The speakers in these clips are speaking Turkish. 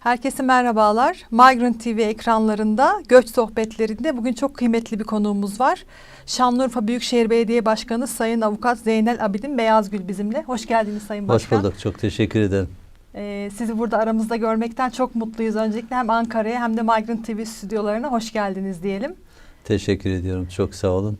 Herkese merhabalar. Migrant TV ekranlarında göç sohbetlerinde bugün çok kıymetli bir konuğumuz var. Şanlıurfa Büyükşehir Belediye Başkanı Sayın Avukat Zeynel Abidin Beyazgül bizimle. Hoş geldiniz Sayın Başkan. Hoş bulduk. Çok teşekkür ederim. Ee, sizi burada aramızda görmekten çok mutluyuz. Öncelikle hem Ankara'ya hem de Migrant TV stüdyolarına hoş geldiniz diyelim. Teşekkür ediyorum. Çok sağ olun.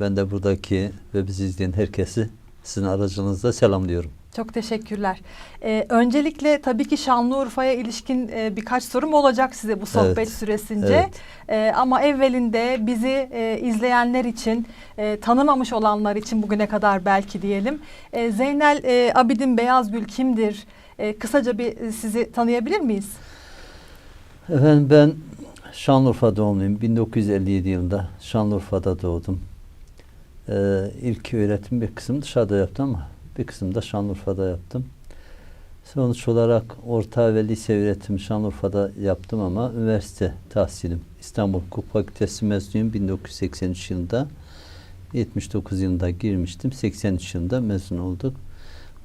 Ben de buradaki ve bizi izleyen herkesi sizin aracınızda selamlıyorum. Çok teşekkürler. Ee, öncelikle tabii ki Şanlıurfa'ya ilişkin e, birkaç sorum olacak size bu sohbet Evet, süresince. evet. Ee, ama evvelinde bizi e, izleyenler için, e, tanımamış olanlar için bugüne kadar belki diyelim. E, Zeynel e, Abidin Beyazgül kimdir? E, kısaca bir e, sizi tanıyabilir miyiz? Efendim ben Şanlıurfa doğumluyum. 1957 yılında Şanlıurfa'da doğdum. Ee, ilk öğretim bir kısım dışarıda yaptım ama bir kısım da Şanlıurfa'da yaptım. Sonuç olarak orta ve lise öğretimi Şanlıurfa'da yaptım ama üniversite tahsilim İstanbul Hukuk Fakültesi mezunuyum 1983 yılında. 79 yılında girmiştim. 83 yılında mezun olduk.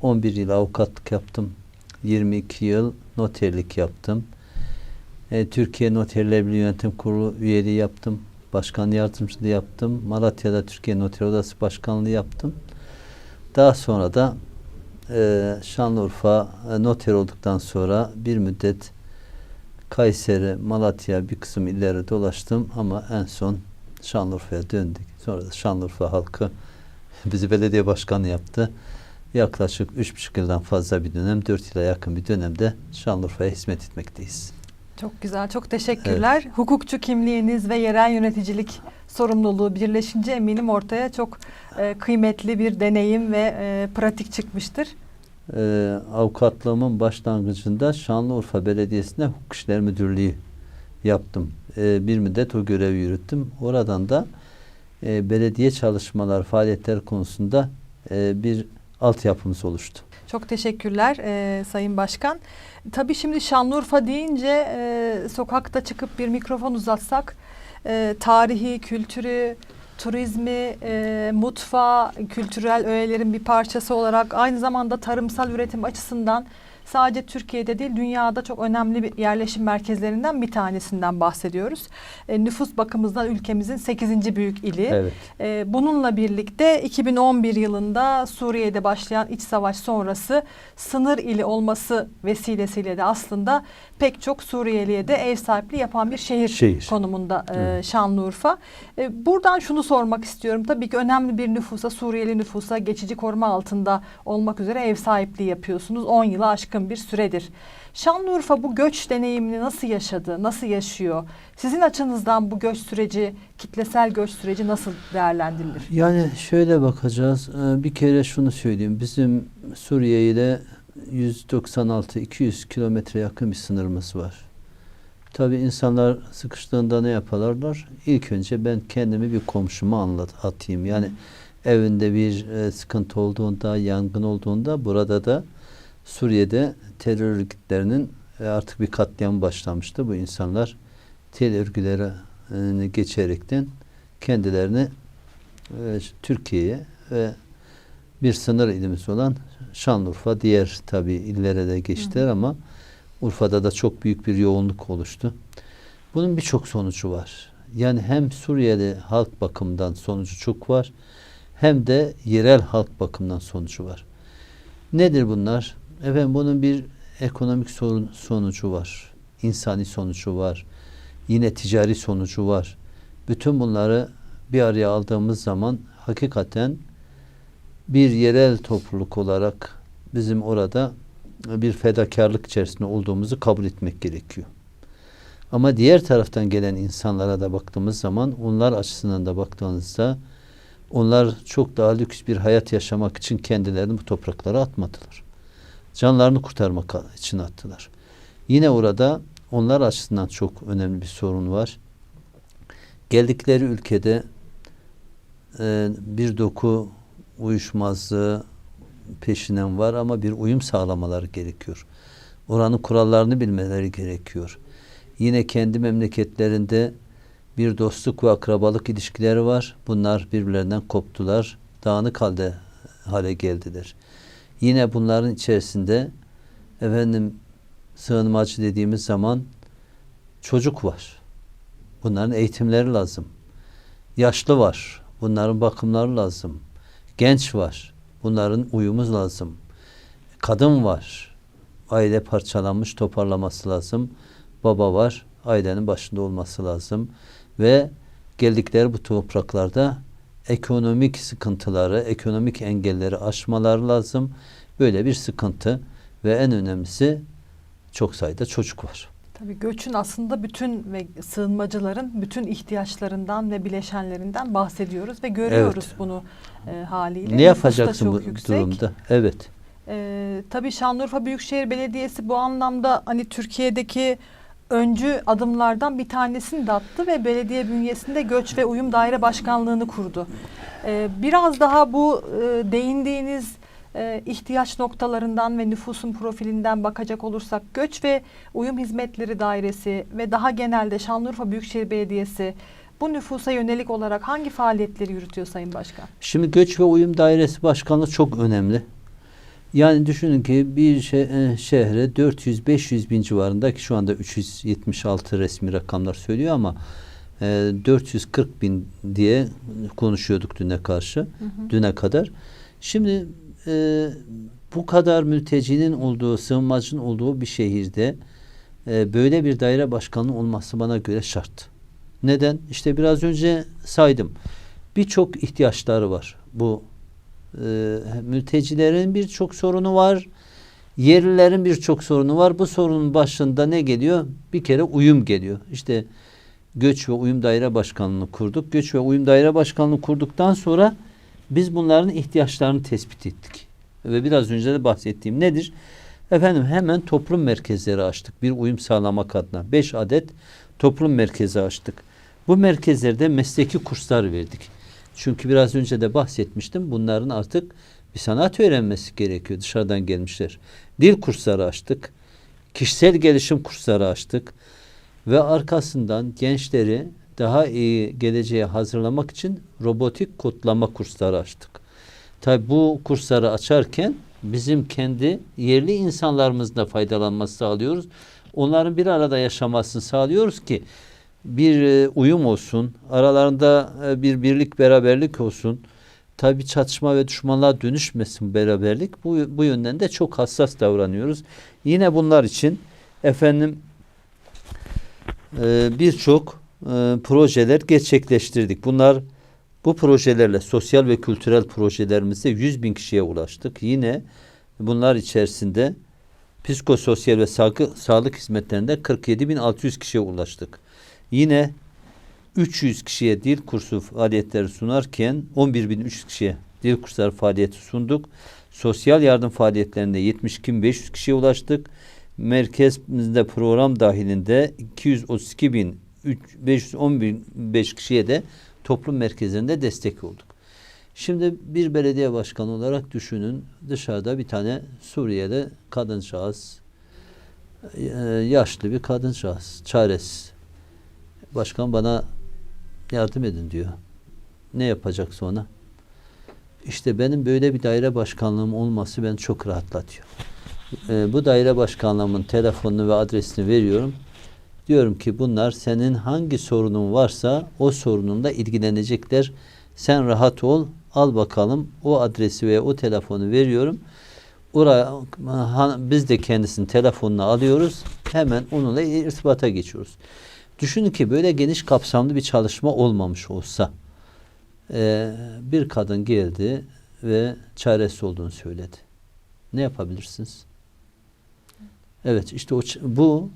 11 yıl avukatlık yaptım. 22 yıl noterlik yaptım. E, Türkiye Noterler Birliği Yönetim Kurulu üyeliği yaptım. Başkan yardımcılığı yaptım. Malatya'da Türkiye Noter Odası Başkanlığı yaptım. Daha sonra da e, Şanlıurfa e, noter olduktan sonra bir müddet Kayseri, Malatya bir kısım illere dolaştım ama en son Şanlıurfa'ya döndük. Sonra da Şanlıurfa halkı bizi belediye başkanı yaptı. Yaklaşık üç buçuk yıldan fazla bir dönem, dört yıla yakın bir dönemde Şanlıurfa'ya hizmet etmekteyiz. Çok güzel, çok teşekkürler. Hukukçu kimliğiniz ve yerel yöneticilik sorumluluğu birleşince eminim ortaya çok e, kıymetli bir deneyim ve e, pratik çıkmıştır. Ee, avukatlığımın başlangıcında Şanlıurfa Belediyesi'nde Hukuk İşleri Müdürlüğü yaptım. Ee, bir müddet o görevi yürüttüm. Oradan da e, belediye çalışmalar, faaliyetler konusunda e, bir altyapımız oluştu. Çok teşekkürler e, Sayın Başkan. Tabii şimdi Şanlıurfa deyince e, sokakta çıkıp bir mikrofon uzatsak e, tarihi, kültürü, turizmi, e, mutfağı, kültürel öğelerin bir parçası olarak aynı zamanda tarımsal üretim açısından sadece Türkiye'de değil dünyada çok önemli bir yerleşim merkezlerinden bir tanesinden bahsediyoruz. E, nüfus bakımından ülkemizin 8. büyük ili. Evet. Ee, bununla birlikte 2011 yılında Suriye'de başlayan iç savaş sonrası sınır ili olması vesilesiyle de aslında pek çok Suriyeliye de ev sahipliği yapan bir şehir, Şehir. konumunda e, Evet. Şanlıurfa. E, buradan şunu sormak istiyorum. Tabii ki önemli bir nüfusa, Suriyeli nüfusa geçici koruma altında olmak üzere ev sahipliği yapıyorsunuz. 10 yılı aşkın bir süredir. Şanlıurfa bu göç deneyimini nasıl yaşadı, nasıl yaşıyor? Sizin açınızdan bu göç süreci, kitlesel göç süreci nasıl değerlendirilir? Yani şöyle bakacağız. Ee, Bir kere şunu söyleyeyim. Bizim Suriye ile 196-200 kilometre yakın bir sınırımız var. Tabii insanlar sıkıştığında ne yaparlar? İlk önce ben kendimi bir komşuma anlat, atayım. Yani evinde bir e, sıkıntı olduğunda, yangın olduğunda burada da Suriye'de terör örgütlerinin e, artık bir katliam başlamıştı. Bu insanlar terör örgüleri e, geçerekten kendilerini e, Türkiye'ye ve bir sınır ilimiz olan Şanlıurfa diğer tabi illere de geçtiler ama Urfa'da da çok büyük bir yoğunluk oluştu. Bunun birçok sonucu var. Yani hem Suriyeli halk bakımından sonucu çok var hem de yerel halk bakımından sonucu var. Nedir bunlar? Efendim bunun bir ekonomik sorun sonucu var. insani sonucu var. Yine ticari sonucu var. Bütün bunları bir araya aldığımız zaman hakikaten bir yerel topluluk olarak bizim orada bir fedakarlık içerisinde olduğumuzu kabul etmek gerekiyor. Ama diğer taraftan gelen insanlara da baktığımız zaman onlar açısından da baktığınızda onlar çok daha lüks bir hayat yaşamak için kendilerini bu topraklara atmadılar. Canlarını kurtarmak için attılar. Yine orada onlar açısından çok önemli bir sorun var. Geldikleri ülkede e, bir doku uyuşmazlığı peşinen var ama bir uyum sağlamaları gerekiyor. Oranın kurallarını bilmeleri gerekiyor. Yine kendi memleketlerinde bir dostluk ve akrabalık ilişkileri var. Bunlar birbirlerinden koptular. Dağınık halde hale geldiler. Yine bunların içerisinde efendim sığınmacı dediğimiz zaman çocuk var. Bunların eğitimleri lazım. Yaşlı var. Bunların bakımları lazım. Genç var. Bunların uyumuz lazım. Kadın var. Aile parçalanmış toparlaması lazım. Baba var. Ailenin başında olması lazım. Ve geldikleri bu topraklarda ekonomik sıkıntıları, ekonomik engelleri aşmaları lazım. Böyle bir sıkıntı ve en önemlisi çok sayıda çocuk var. Tabii göçün aslında bütün ve sığınmacıların bütün ihtiyaçlarından ve bileşenlerinden bahsediyoruz ve görüyoruz Evet. bunu e, haliyle. Ne yapacaksın bu yüksek. durumda? Evet. Ee, tabii Şanlıurfa Büyükşehir Belediyesi bu anlamda hani Türkiye'deki öncü adımlardan bir tanesini de attı ve belediye bünyesinde Göç ve Uyum Daire Başkanlığı'nı kurdu. Ee, biraz daha bu e, değindiğiniz e, ihtiyaç noktalarından ve nüfusun profilinden bakacak olursak Göç ve Uyum Hizmetleri Dairesi ve daha genelde Şanlıurfa Büyükşehir Belediyesi bu nüfusa yönelik olarak hangi faaliyetleri yürütüyor Sayın Başkan? Şimdi Göç ve Uyum Dairesi Başkanlığı çok önemli. Yani düşünün ki bir e, şehre 400-500 bin civarında ki şu anda 376 resmi rakamlar söylüyor ama e, 440 bin diye konuşuyorduk düne karşı, düne kadar. Şimdi e, bu kadar mültecinin olduğu, sığınmacının olduğu bir şehirde e, böyle bir daire başkanlığı olması bana göre şart. Neden? İşte biraz önce saydım. Birçok ihtiyaçları var bu e, mültecilerin birçok sorunu var. Yerlilerin birçok sorunu var. Bu sorunun başında ne geliyor? Bir kere uyum geliyor. İşte Göç ve Uyum Daire Başkanlığı'nı kurduk. Göç ve Uyum Daire Başkanlığı kurduktan sonra biz bunların ihtiyaçlarını tespit ettik. Ve biraz önce de bahsettiğim nedir? Efendim hemen toplum merkezleri açtık. Bir uyum sağlamak adına. Beş adet toplum merkezi açtık. Bu merkezlerde mesleki kurslar verdik. Çünkü biraz önce de bahsetmiştim. Bunların artık bir sanat öğrenmesi gerekiyor. Dışarıdan gelmişler. Dil kursları açtık. Kişisel gelişim kursları açtık. Ve arkasından gençleri daha iyi geleceğe hazırlamak için robotik kodlama kursları açtık. Tabi bu kursları açarken bizim kendi yerli insanlarımızın da faydalanması sağlıyoruz. Onların bir arada yaşamasını sağlıyoruz ki bir e, uyum olsun, aralarında e, bir birlik beraberlik olsun. Tabi çatışma ve düşmanlığa dönüşmesin beraberlik. Bu, bu yönden de çok hassas davranıyoruz. Yine bunlar için efendim e, birçok projeler gerçekleştirdik. Bunlar bu projelerle sosyal ve kültürel projelerimizde 100 bin kişiye ulaştık. Yine bunlar içerisinde psikososyal ve sağlık, sağlık hizmetlerinde 47.600 kişiye ulaştık. Yine 300 kişiye dil kursu faaliyetleri sunarken 11.300 kişiye dil kursları faaliyeti sunduk. Sosyal yardım faaliyetlerinde 72.500 kişiye ulaştık. Merkezimizde program dahilinde 232.515 kişiye de toplum merkezlerinde destek olduk. Şimdi bir belediye başkanı olarak düşünün dışarıda bir tane Suriyeli kadıncağız e, yaşlı bir kadıncağız çaresiz. Başkan bana yardım edin diyor. Ne yapacak sonra? İşte benim böyle bir daire başkanlığım olması beni çok rahatlatıyor. Ee, bu daire başkanlığımın telefonunu ve adresini veriyorum. Diyorum ki bunlar senin hangi sorunun varsa o sorununla ilgilenecekler. Sen rahat ol. Al bakalım o adresi veya o telefonu veriyorum. Oraya biz de kendisinin telefonunu alıyoruz. Hemen onunla irtibata geçiyoruz. Düşünün ki böyle geniş kapsamlı bir çalışma olmamış olsa e, bir kadın geldi ve çaresiz olduğunu söyledi. Ne yapabilirsiniz? Evet işte o bu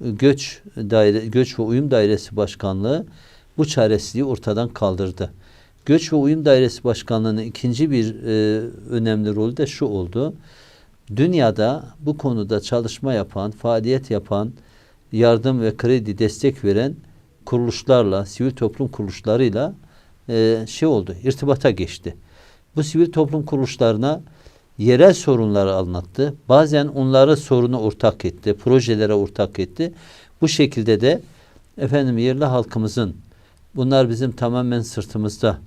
göç daire göç ve uyum dairesi başkanlığı bu çaresizliği ortadan kaldırdı. Göç ve Uyum Dairesi Başkanlığı'nın ikinci bir e, önemli rolü de şu oldu. Dünyada bu konuda çalışma yapan, faaliyet yapan, yardım ve kredi destek veren kuruluşlarla, sivil toplum kuruluşlarıyla e, şey oldu, irtibata geçti. Bu sivil toplum kuruluşlarına yerel sorunları anlattı. Bazen onları sorunu ortak etti, projelere ortak etti. Bu şekilde de efendim yerli halkımızın bunlar bizim tamamen sırtımızda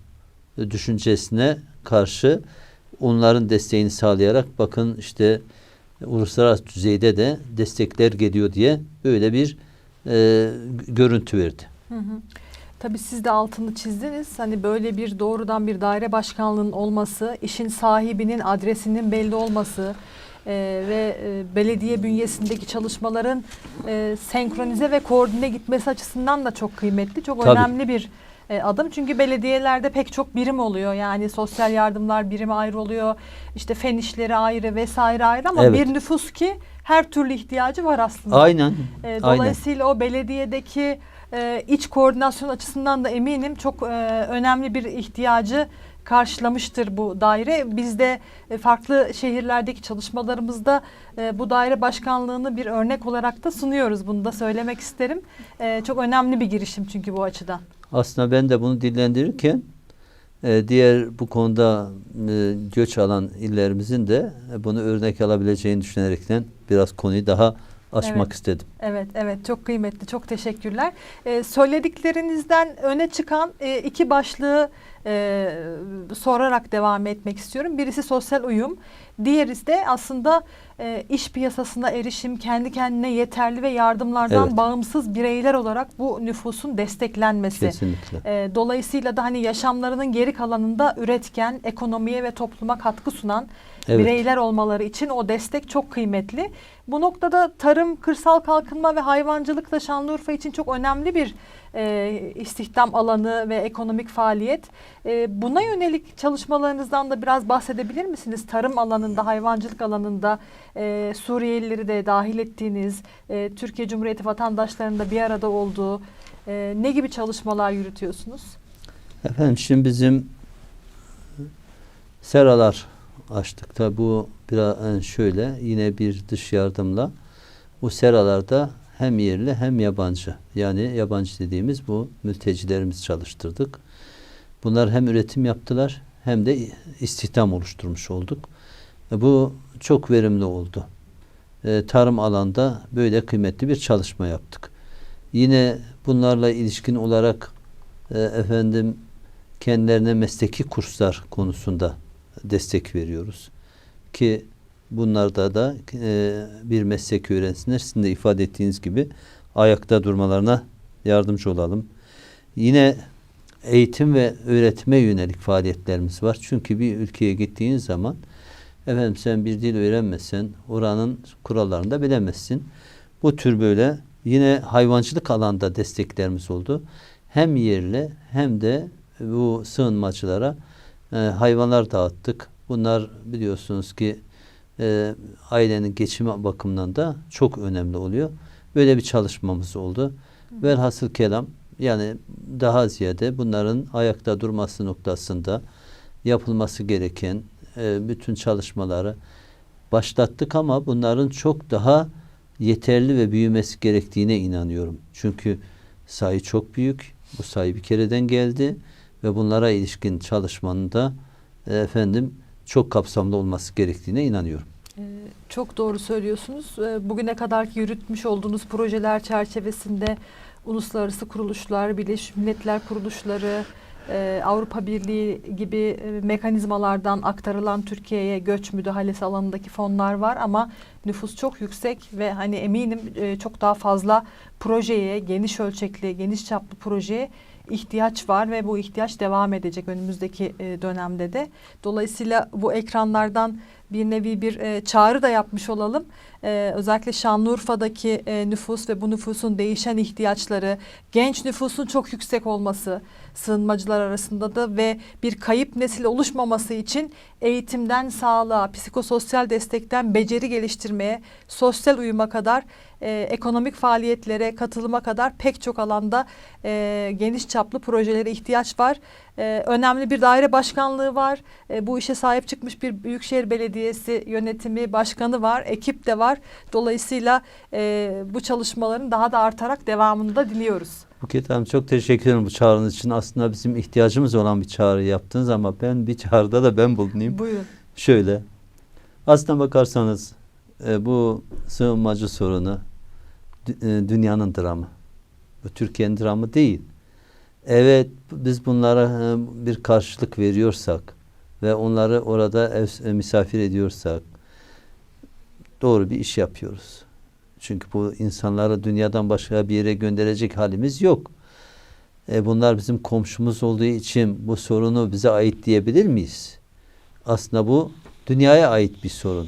düşüncesine karşı onların desteğini sağlayarak bakın işte uluslararası düzeyde de destekler geliyor diye böyle bir e, görüntü verdi. Hı hı. Tabii siz de altını çizdiniz. Hani böyle bir doğrudan bir daire başkanlığının olması, işin sahibinin adresinin belli olması e, ve e, belediye bünyesindeki çalışmaların e, senkronize ve koordine gitmesi açısından da çok kıymetli, çok Tabii. önemli bir e, adım. Çünkü belediyelerde pek çok birim oluyor. Yani sosyal yardımlar birimi ayrı oluyor. İşte fen işleri ayrı vesaire ayrı ama Evet. bir nüfus ki her türlü ihtiyacı var aslında. Aynen. E, Aynen. dolayısıyla o belediyedeki e, iç koordinasyon açısından da eminim çok e, önemli bir ihtiyacı karşılamıştır bu daire. Biz de e, farklı şehirlerdeki çalışmalarımızda e, bu daire başkanlığını bir örnek olarak da sunuyoruz. Bunu da söylemek isterim. E, çok önemli bir girişim çünkü bu açıdan. Aslında ben de bunu dillendirirken e, diğer bu konuda e, göç alan illerimizin de e, bunu örnek alabileceğini düşünerekten biraz konuyu daha açmak Evet. istedim. Evet, evet çok kıymetli, çok teşekkürler. Ee, söylediklerinizden öne çıkan e, iki başlığı e, sorarak devam etmek istiyorum. Birisi sosyal uyum, diğeri de aslında e, iş piyasasına erişim, kendi kendine yeterli ve yardımlardan Evet. bağımsız bireyler olarak bu nüfusun desteklenmesi. Kesinlikle. E, dolayısıyla da hani yaşamlarının geri kalanında üretken, ekonomiye ve topluma katkı sunan Evet. bireyler olmaları için o destek çok kıymetli. Bu noktada tarım, kırsal kalkınma ve hayvancılık da Şanlıurfa için çok önemli bir e, istihdam alanı ve ekonomik faaliyet. E, buna yönelik çalışmalarınızdan da biraz bahsedebilir misiniz? Tarım alanında, hayvancılık alanında e, Suriyelileri de dahil ettiğiniz, e, Türkiye Cumhuriyeti vatandaşlarının da bir arada olduğu e, ne gibi çalışmalar yürütüyorsunuz? Efendim şimdi bizim seralar açtık. Tabi bu biraz şöyle yine bir dış yardımla bu seralarda hem yerli hem yabancı yani yabancı dediğimiz bu mültecilerimizi çalıştırdık. Bunlar hem üretim yaptılar hem de istihdam oluşturmuş olduk. Bu çok verimli oldu. E, tarım alanda böyle kıymetli bir çalışma yaptık. Yine bunlarla ilişkin olarak e, efendim kendilerine mesleki kurslar konusunda destek veriyoruz. Ki bunlarda da e, bir meslek öğrensinler. Sizin de ifade ettiğiniz gibi ayakta durmalarına yardımcı olalım. Yine eğitim ve öğretime yönelik faaliyetlerimiz var. Çünkü bir ülkeye gittiğin zaman efendim sen bir dil öğrenmezsen oranın kurallarını da bilemezsin. Bu tür böyle yine hayvancılık alanda desteklerimiz oldu. Hem yerli hem de bu sığınmacılara e, hayvanlar dağıttık. Bunlar biliyorsunuz ki e, ailenin geçimi bakımından da çok önemli oluyor. Böyle bir çalışmamız oldu. Velhasıl kelam yani daha ziyade bunların ayakta durması noktasında yapılması gereken e, bütün çalışmaları başlattık ama bunların çok daha yeterli ve büyümesi gerektiğine inanıyorum. Çünkü sayı çok büyük. Bu sayı bir kereden geldi ve bunlara ilişkin çalışmanın da e, efendim çok kapsamlı olması gerektiğine inanıyorum. Ee, Çok doğru söylüyorsunuz. Ee, Bugüne kadar yürütmüş olduğunuz projeler çerçevesinde uluslararası kuruluşlar, Birleşmiş Milletler kuruluşları, e, Avrupa Birliği gibi e, mekanizmalardan aktarılan Türkiye'ye göç müdahalesi alanındaki fonlar var ama nüfus çok yüksek ve hani eminim e, çok daha fazla projeye, geniş ölçekli, geniş çaplı projeye ihtiyaç var ve bu ihtiyaç devam edecek önümüzdeki e, dönemde de. Dolayısıyla bu ekranlardan bir nevi bir e, çağrı da yapmış olalım. E, özellikle Şanlıurfa'daki e, nüfus ve bu nüfusun değişen ihtiyaçları, genç nüfusun çok yüksek olması sığınmacılar arasında da ve bir kayıp nesil oluşmaması için eğitimden sağlığa, psikososyal destekten beceri geliştirmeye, sosyal uyuma kadar e, ekonomik faaliyetlere katılıma kadar pek çok alanda e, geniş çaplı projelere ihtiyaç var. E, önemli bir daire başkanlığı var. E, bu işe sahip çıkmış bir büyükşehir belediyesi yönetimi başkanı var, ekip de var. Dolayısıyla e, bu çalışmaların daha da artarak devamını da diliyoruz. Buket Hanım çok teşekkür ederim bu çağrınız için. Aslında bizim ihtiyacımız olan bir çağrı yaptınız ama ben bir çağrıda da ben bulunayım. Buyurun. Şöyle. Aslına bakarsanız e, bu sığınmacı sorunu e, dünyanın dramı. Bu Türkiye'nin dramı değil. Evet biz bunlara e, bir karşılık veriyorsak ve onları orada ev, misafir ediyorsak doğru bir iş yapıyoruz. Çünkü bu insanları dünyadan başka bir yere gönderecek halimiz yok. E, bunlar bizim komşumuz olduğu için bu sorunu bize ait diyebilir miyiz? Aslında bu dünyaya ait bir sorun.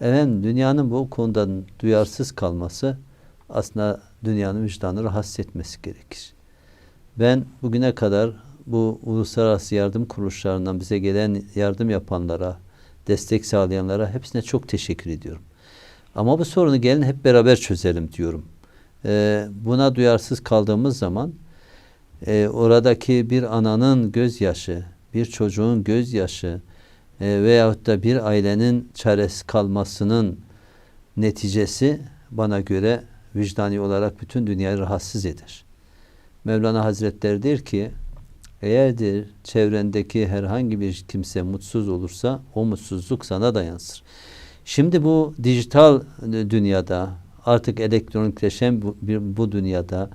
Efendim dünyanın bu konudan duyarsız kalması aslında dünyanın vicdanı rahatsız etmesi gerekir. Ben bugüne kadar bu uluslararası yardım kuruluşlarından bize gelen yardım yapanlara, destek sağlayanlara hepsine çok teşekkür ediyorum. Ama bu sorunu gelin hep beraber çözelim diyorum. Ee, buna duyarsız kaldığımız zaman e, oradaki bir ananın gözyaşı, bir çocuğun gözyaşı e, veyahut da bir ailenin çaresiz kalmasının neticesi bana göre vicdani olarak bütün dünyayı rahatsız eder. Mevlana Hazretleri der ki eğerdir çevrendeki herhangi bir kimse mutsuz olursa o mutsuzluk sana da yansır. Şimdi bu dijital dünyada artık elektronikleşen bu, bu dünyada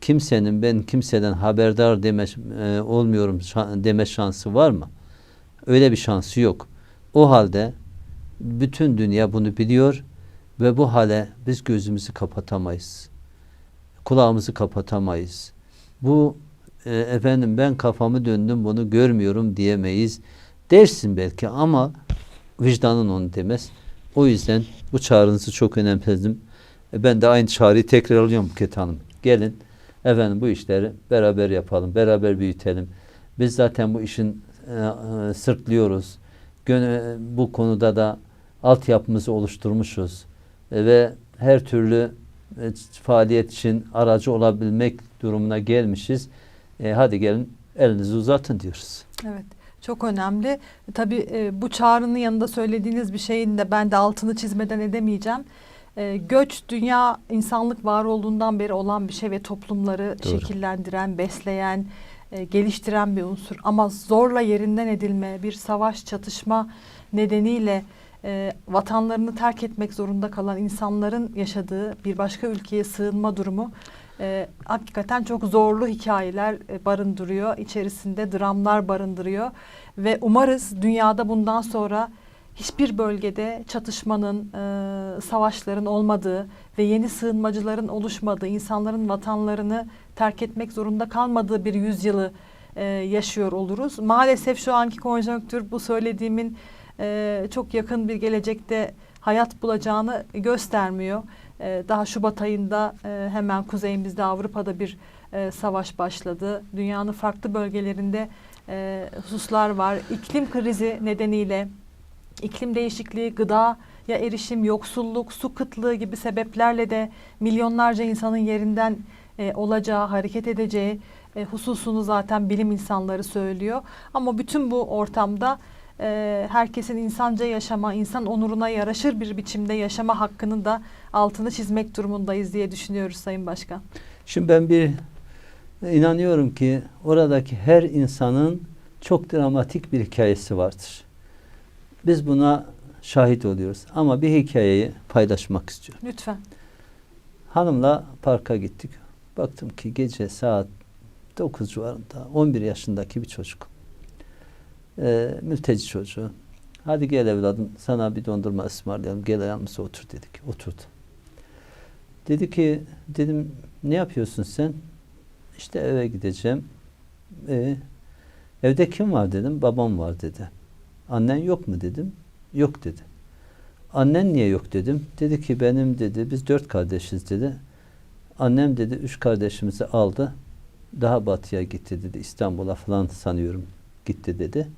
kimsenin ben kimseden haberdar deme, e, olmuyorum şan, deme şansı var mı? Öyle bir şansı yok. O halde bütün dünya bunu biliyor ve bu hale biz gözümüzü kapatamayız. Kulağımızı kapatamayız. Bu e, efendim ben kafamı döndüm bunu görmüyorum diyemeyiz. Dersin belki ama vicdanın onu demez. O yüzden bu çağrınızı çok önemsedim. E, ben de aynı çağrıyı tekrar alıyorum Buket Hanım. Gelin efendim bu işleri beraber yapalım, beraber büyütelim. Biz zaten bu işin e, e, sırtlıyoruz. Gönü, bu konuda da altyapımızı oluşturmuşuz. E, ve her türlü e, faaliyet için aracı olabilmek durumuna gelmişiz. E, hadi gelin elinizi uzatın diyoruz. Evet. Çok önemli. Tabii e, bu çağrının yanında söylediğiniz bir şeyin de ben de altını çizmeden edemeyeceğim. E, göç dünya insanlık var olduğundan beri olan bir şey ve toplumları Doğru. şekillendiren, besleyen, e, geliştiren bir unsur. Ama zorla yerinden edilme, bir savaş, çatışma nedeniyle e, vatanlarını terk etmek zorunda kalan insanların yaşadığı bir başka ülkeye sığınma durumu e, hakikaten çok zorlu hikayeler e, barındırıyor. İçerisinde dramlar barındırıyor ve umarız dünyada bundan sonra hiçbir bölgede çatışmanın, e, savaşların olmadığı ve yeni sığınmacıların oluşmadığı, insanların vatanlarını terk etmek zorunda kalmadığı bir yüzyılı e, yaşıyor oluruz. Maalesef şu anki konjonktür bu söylediğimin e, çok yakın bir gelecekte hayat bulacağını göstermiyor. E, daha Şubat ayında e, hemen kuzeyimizde Avrupa'da bir e, savaş başladı. Dünyanın farklı bölgelerinde e, hususlar var. İklim krizi nedeniyle iklim değişikliği, gıda ya erişim, yoksulluk, su kıtlığı gibi sebeplerle de milyonlarca insanın yerinden e, olacağı, hareket edeceği e, hususunu zaten bilim insanları söylüyor. Ama bütün bu ortamda e, herkesin insanca yaşama, insan onuruna yaraşır bir biçimde yaşama hakkını da altını çizmek durumundayız diye düşünüyoruz Sayın Başkan. Şimdi ben bir inanıyorum ki oradaki her insanın çok dramatik bir hikayesi vardır. Biz buna şahit oluyoruz. Ama bir hikayeyi paylaşmak istiyorum. Lütfen. Hanımla parka gittik. Baktım ki gece saat 9 civarında 11 yaşındaki bir çocuk. Ee, mülteci çocuğu. Hadi gel evladım sana bir dondurma ısmarlayalım. Gel yanımıza otur dedik. Oturdu. Dedi ki dedim ne yapıyorsun sen? İşte eve gideceğim. Ee, evde kim var dedim. Babam var dedi. Annen yok mu dedim. Yok dedi. Annen niye yok dedim. Dedi ki benim dedi biz dört kardeşiz dedi. Annem dedi üç kardeşimizi aldı. Daha batıya gitti dedi. İstanbul'a falan sanıyorum gitti dedi.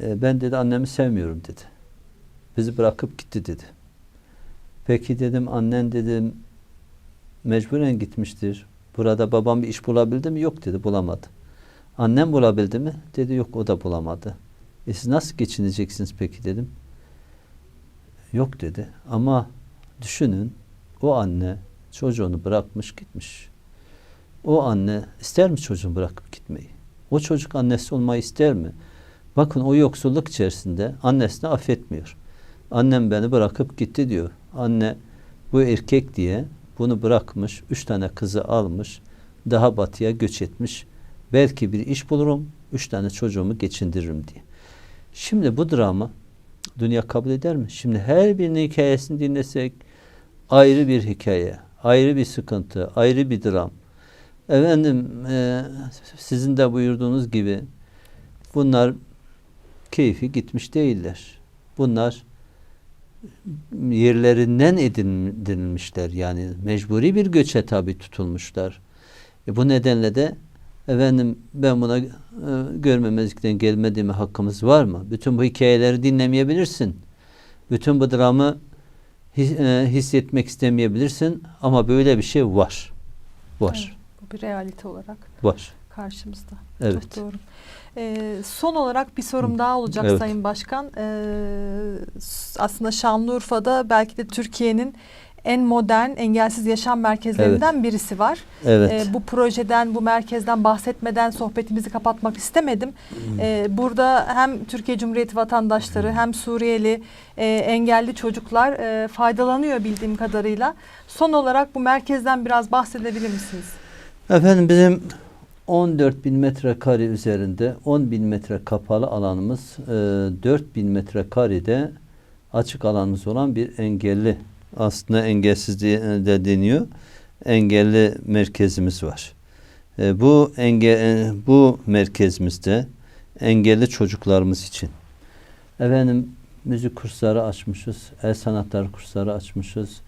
E, ben dedi annemi sevmiyorum dedi. Bizi bırakıp gitti dedi. Peki dedim annen dedim mecburen gitmiştir. Burada babam bir iş bulabildi mi? Yok dedi bulamadı. Annem bulabildi mi? Dedi yok o da bulamadı. E siz nasıl geçineceksiniz peki dedim. Yok dedi. Ama düşünün o anne çocuğunu bırakmış gitmiş. O anne ister mi çocuğunu bırakıp gitmeyi? O çocuk annesi olmayı ister mi? Bakın o yoksulluk içerisinde annesini affetmiyor. Annem beni bırakıp gitti diyor. Anne bu erkek diye bunu bırakmış, üç tane kızı almış, daha batıya göç etmiş. Belki bir iş bulurum, Üç tane çocuğumu geçindiririm diye. Şimdi bu drama dünya kabul eder mi? Şimdi her birinin hikayesini dinlesek ayrı bir hikaye, ayrı bir sıkıntı, ayrı bir dram. Efendim e, sizin de buyurduğunuz gibi bunlar keyfi gitmiş değiller. Bunlar yerlerinden edinilmişler. Yani mecburi bir göçe tabi tutulmuşlar. E bu nedenle de efendim ben buna e, görmemezlikten gelmediğime hakkımız var mı? Bütün bu hikayeleri dinlemeyebilirsin. Bütün bu dramı his, e, hissetmek istemeyebilirsin ama böyle bir şey var. Var. Bu bir realite olarak Var. Karşımızda. Evet. Çok doğru. Ee, son olarak bir sorum daha olacak Evet. Sayın Başkan. Ee, aslında Şanlıurfa'da belki de Türkiye'nin en modern engelsiz yaşam merkezlerinden birisi var. Evet. Ee, bu projeden, bu merkezden bahsetmeden sohbetimizi kapatmak istemedim. Hmm. Ee, burada hem Türkiye Cumhuriyeti vatandaşları hem Suriyeli e, engelli çocuklar e, faydalanıyor bildiğim kadarıyla. Son olarak bu merkezden biraz bahsedebilir misiniz? Efendim bizim 14 bin metrekare üzerinde 10 bin metre kapalı alanımız, e, 4 bin metrekarede açık alanımız olan bir engelli, aslında engelsiz diye de deniyor, engelli merkezimiz var. E, bu enge, e, bu merkezimizde engelli çocuklarımız için efendim müzik kursları açmışız, el sanatları kursları açmışız,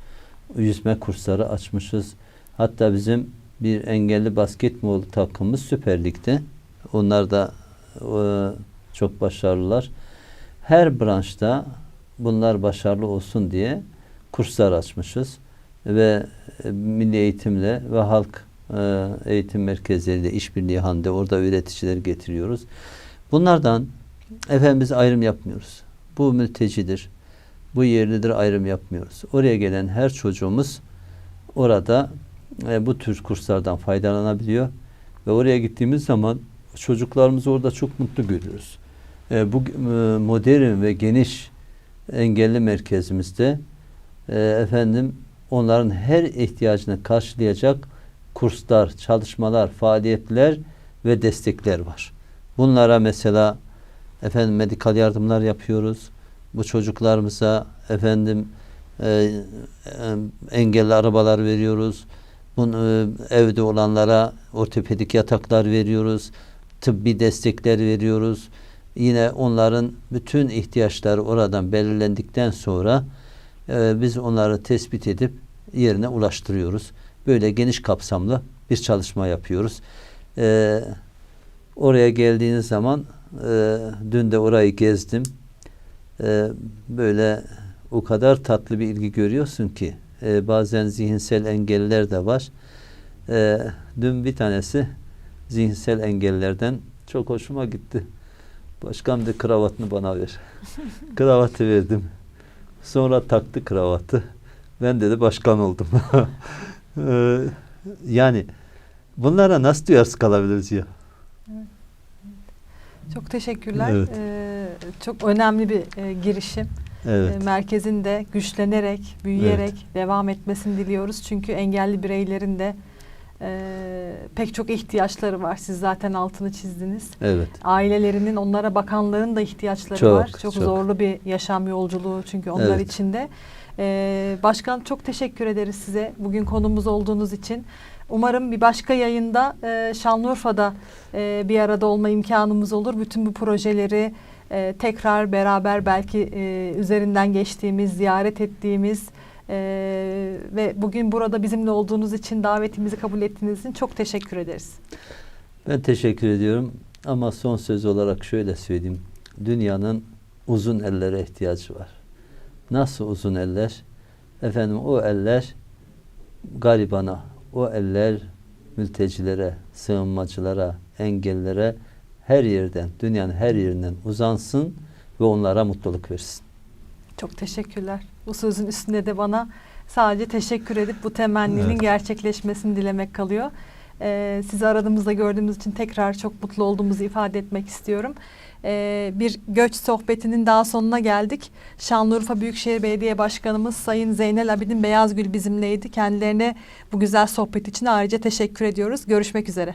yüzme kursları açmışız. Hatta bizim bir engelli basketbol takımımız Süper Lig'de. Onlar da e, çok başarılılar. Her branşta bunlar başarılı olsun diye kurslar açmışız ve e, milli eğitimle ve halk e, eğitim merkezleriyle işbirliği halinde orada öğreticileri getiriyoruz. Bunlardan efendim biz ayrım yapmıyoruz. Bu mültecidir. Bu yerlidir ayrım yapmıyoruz. Oraya gelen her çocuğumuz orada e, bu tür kurslardan faydalanabiliyor ve oraya gittiğimiz zaman çocuklarımızı orada çok mutlu görüyoruz. E, bu e, modern ve geniş engelli merkezimizde e, efendim onların her ihtiyacını karşılayacak kurslar, çalışmalar, faaliyetler ve destekler var. Bunlara mesela efendim medikal yardımlar yapıyoruz. Bu çocuklarımıza efendim e, e, engelli arabalar veriyoruz. Bunu e, evde olanlara ortopedik yataklar veriyoruz. Tıbbi destekler veriyoruz. Yine onların bütün ihtiyaçları oradan belirlendikten sonra e, biz onları tespit edip yerine ulaştırıyoruz. Böyle geniş kapsamlı bir çalışma yapıyoruz. E, oraya geldiğiniz zaman e, dün de orayı gezdim. E, böyle o kadar tatlı bir ilgi görüyorsun ki e, bazen zihinsel engelliler de var. E, dün bir tanesi zihinsel engellerden çok hoşuma gitti. Başkan bir kravatını bana ver. Kravatı verdim. Sonra taktı kravatı. Ben dedi başkan oldum. E, yani bunlara nasıl duyarsız kalabiliriz ya? Çok teşekkürler. Evet. Ee, çok önemli bir e, girişim. Evet. E, merkezin de güçlenerek, büyüyerek devam etmesini diliyoruz. Çünkü engelli bireylerin de e, pek çok ihtiyaçları var. Siz zaten altını çizdiniz. Evet. Ailelerinin, onlara bakanların da ihtiyaçları Çok, var. Çok, çok. zorlu bir yaşam yolculuğu çünkü onlar Evet. için de. E, başkan çok teşekkür ederiz size bugün konumuz olduğunuz için. Umarım bir başka yayında e, Şanlıurfa'da e, bir arada olma imkanımız olur. Bütün bu projeleri e, tekrar beraber belki e, üzerinden geçtiğimiz, ziyaret ettiğimiz e, ve bugün burada bizimle olduğunuz için davetimizi kabul ettiğiniz için çok teşekkür ederiz. Ben teşekkür ediyorum ama son söz olarak şöyle söyleyeyim. Dünyanın uzun ellere ihtiyacı var. Nasıl uzun eller? Efendim o eller garibana, o eller mültecilere, sığınmacılara, engellilere her yerden, dünyanın her yerinden uzansın ve onlara mutluluk versin. Çok teşekkürler. Bu sözün üstünde de bana sadece teşekkür edip bu temenninin Evet. gerçekleşmesini dilemek kalıyor. Ee, sizi aradığımızda gördüğümüz için tekrar çok mutlu olduğumuzu ifade etmek istiyorum. Ee, bir göç sohbetinin daha sonuna geldik. Şanlıurfa Büyükşehir Belediye Başkanımız Sayın Zeynel Abidin Beyazgül bizimleydi. Kendilerine bu güzel sohbet için ayrıca teşekkür ediyoruz. Görüşmek üzere.